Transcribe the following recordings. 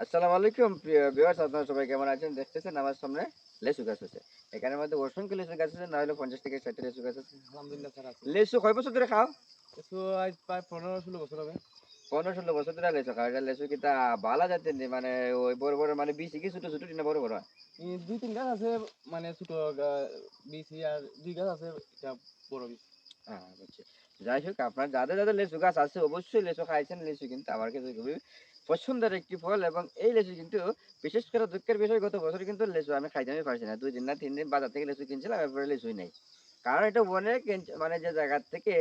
আসসালামু আলাইকুম প্রিয় ভিউয়ার্স আপনারা সবাই কেমন আছেন? দেখতেছেন আমার সামনে লেসু গাছ আছে। এখানের মধ্যে অসংখ্য লেসু গাছ আছে না হলে পঞ্চাশ থেকে ষাট লেসু গাছ আছে। আলহামদুলিল্লাহ স্যার আছে। লেসু কয় বছর ধরে খাও? কিছু আজ প্রায় পনেরো ষোলো বছর হবে। পনেরো ষোলো বছর ধরে লেসু খাও। এটা লেসু কিতা বালা যাতে মানে ওই বড় বড় মানে বিশি কি ছোট ছোট না বড় বড় হয়? দুই তিন গাছ আছে মানে ছোট বিচি আর দুই গাছ আছে এটা বড় বিচ হ্যাঁ বুঝছি। যাই হোক আপনার যাদের যাদের লেসু গাছ আছে অবশ্যই লেসু খাইছেন। লেসু কিন্তু আমার কাছে খুবই পছন্দের একটি ফল এবং এই লেসু কিন্তু বিশেষ করে দুঃখের বিষয়, গত বছর কিন্তু লেসু আমি খাইতে পারছি না। দুই দিন না, তিন দিন বাজার থেকে লেসু কিনছিলাম, এরপরে লেসুই নেই। কারণ এটা অনেক মানে যে জায়গার থেকে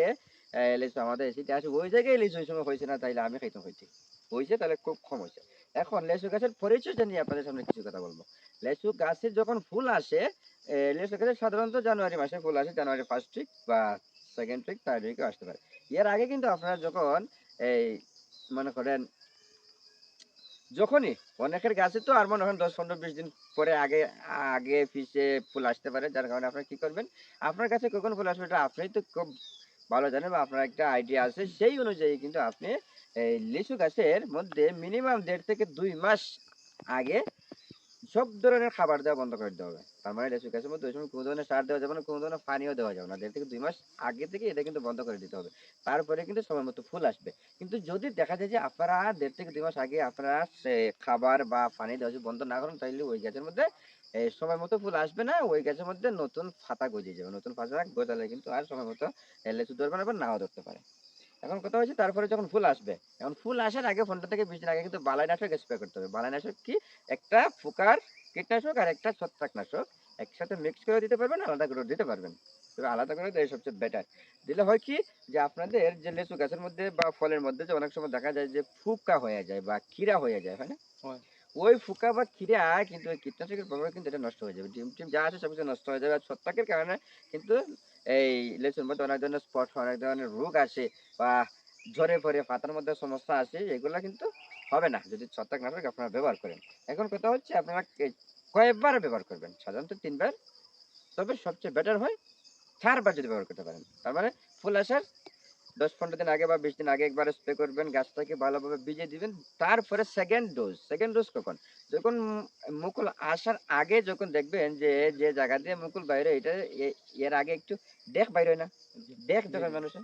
লেসু আমাদের এসে আসে, ওই জায়গায় লেসু ওই সময় হয়েছে না, তাইলে আমি খাইতে হয়েছি। হয়েছে তাহলে খুব কম হয়েছে। এখন লেচু গাছের পরিচয়টা নিয়ে আপনাদের সামনে কিছু কথা বলব। লেচু গাছের যখন ফুল আসে লেচু গাছের সাধারণত জানুয়ারি মাসে ফুল আসে, জানুয়ারি ফার্স্ট উইক বা সেকেন্ড উইক থার্ড উইকে আসতে পারে। এর আগে কিন্তু আপনারা যখন, এই, মনে করেন যখনই, অনেকের গাছে তো আর মনে হয় দশ, পনেরো, বিশ দিন পরে আগে আগে পিছে ফুল আসতে পারে, যার কারণে আপনারা কী করবেন? আপনার কাছে কখন ফুল আসবে এটা আপনি তো খুব ভালো জানেন বা আপনার একটা আইডিয়া আছে, সেই অনুযায়ী কিন্তু আপনি এই লিচু গাছের মধ্যে মিনিমাম দেড় থেকে দুই মাস আগে সব ধরনের খাবার দেওয়া বন্ধ করে দিতে হবে। তার মানে গাছের মধ্যে ওই সময় কোনো ধরনের সার দেওয়া যাবে না, কোনো ধরনের পানিও দেওয়া যাবে না। দেড় থেকে দুই মাস আগে থেকে এটা কিন্তু বন্ধ করে দিতে হবে। তারপরে কিন্তু সময় মতো ফুল আসবে। কিন্তু যদি দেখা যায় যে আপনারা দেড় থেকে দুই মাস আগে আপনারা খাবার বা পানি দেওয়া বন্ধ না করেন তাহলে ওই গাছের মধ্যে সময় মতো ফুল আসবে না, ওই গাছের মধ্যে নতুন পাতা গজিয়ে যাবে। নতুন পাতা গজালে কিন্তু আর সময় মতো লেচু ধরবে না বা নাও ধরতে পারে। এখন কথা হচ্ছে তারপরে যখন ফুল আসবে, এখন ফুল আসার আগে ফোনটা থেকে বিশ আগে কিন্তু বালাইনাশক স্প্রে করতে হবে। বালাইনাশক কি? একটা ফুকার কীটনাশক আর একটা ছত্রাকনাশক একসাথে মিক্স করে দিতে পারবেন, আলাদা করে দিতে পারবেন। তবে আলাদা করে দেয় সবচেয়ে বেটার দিলে হয় কি? যে আপনাদের যে লেচু গাছের মধ্যে বা ফলের মধ্যে যে অনেক সময় দেখা যায় যে ফুকা হয়ে যায় বা খিরা হয়ে যায়, হয় না। ওই ফুকা বা খিরা কিন্তু ওই কীটনাশকের প্রভাবে কিন্তু এটা নষ্ট হয়ে যাবে। ডিম টিম যা আছে সব কিছু নষ্ট হয়ে যাবে। আর ছত্রাকের কারণে কিন্তু এই লেচুর মধ্যে অনেক ধরনের স্পট, অনেক ধরনের রোগ আসে বা ঝরে পড়ে, পাতার মধ্যে সমস্যা আসে, এগুলো কিন্তু হবে না যদি ছত্রাকনাশক আপনারা ব্যবহার করেন। এখন কথা হচ্ছে আপনারা কয়েকবার ব্যবহার করবেন। সাধারণত তিনবার। তবে সবচেয়ে বেটার হয় চারবার যদি ব্যবহার করতে পারেন। তার মানে ফুল আসার দশ পনেরো দিন আগে বা বিশ দিন আগে একবার স্প্রে করবেন গাছটাকে ভালোভাবে ভিজিয়ে দিবেন। তারপরে সেকেন্ড ডোজ সেকেন্ড ডোজ কখন? যখন মুকুল আসার আগে যখন দেখবেন যে যে জায়গা দিয়ে মুকুল বাইরে এটা এর আগে একটু দেখ বাইরে না। দেখ যখন মানুষের।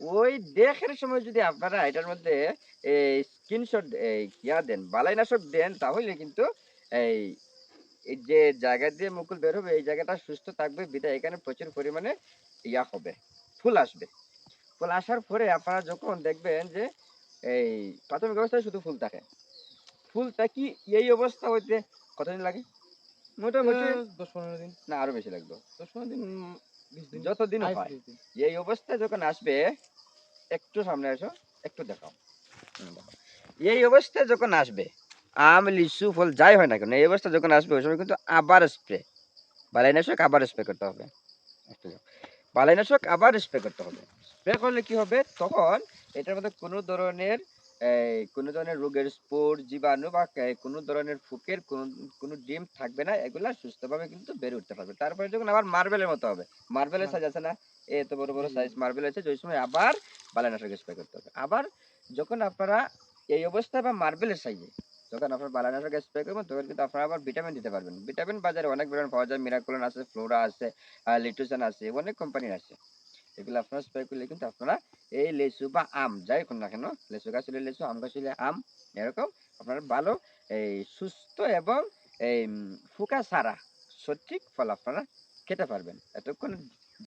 ওই দেখের সময় যদি আপনারা এটার মধ্যে এই স্ক্রিনশট ইয়া দেন বালাইনাশক দেন তাহলে কিন্তু এই যে জায়গা দিয়ে মুকুল বের হবে এই জায়গাটা সুস্থ থাকবে বিদায়। এখানে প্রচুর পরিমাণে ইয়া হবে ফুল আসবে। ফুল আসার পরে আপনারা যখন দেখবেন যে এই প্রাথমিক অবস্থায় শুধু ফুল থাকে। ফুলটা কি এই অবস্থা হইতে কতদিন লাগে? মোটামুটি দশ পনেরো দিন। না আরও বেশি লাগবে। দশ পনেরো দিন যতদিন হয়। এই অবস্থায় যখন আসবে একটু সামনে আসো একটু দেখাও। এই অবস্থায় যখন আসবে আম লিচু ফল যাই হয় না কেন এই অবস্থা যখন আসবে ওই সময় কিন্তু আবার স্প্রে বালাই বালাইনাশক আবার স্প্রে করতে হবে। যাও। আবার স্প্রে করতে হবে স্প্রে করলে কি হবে তখন এটার মধ্যে কোনো ধরনের কোনো ধরনের রোগের স্পোর জীবাণু বা কোনো ধরনের ফুকের কোনো কোনো ডিম থাকবে না এগুলা সুস্থভাবে কিন্তু বেড়ে উঠতে পারবে তারপরে যখন আবার মার্বেলের মতো হবে মার্বেলের হ্যাঁ। সাইজ আছে না এত বড় বড় জি। সাইজ মার্বেল আছে যে ওই সময় আবার বালাইনাশক স্প্রে করতে হবে আবার যখন আপনারা এই অবস্থায় বা মার্বেলের সাইজে যখন আপনার বালাইনাশক স্প্রে করবেন, তখন কিন্তু আপনারা আবার ভিটামিন দিতে পারবেন। ভিটামিন বাজারে অনেক ধরনের পাওয়া যায়। মিরাকুলন আছে ফ্লোরা আছে লিটুসন আছে, অনেক কোম্পানির আছে। এগুলো আপনারা স্প্রে করলে কিন্তু আপনারা এই লেচু বা আম, যাই কোন না কেন, লেচু গাছ হলে লেচু, আম গাছ হলে আম, এরকম আপনারা ভালো এই সুস্থ এবং এই ফুকা ছাড়া সঠিক ফল আপনারা খেতে পারবেন। এতক্ষণ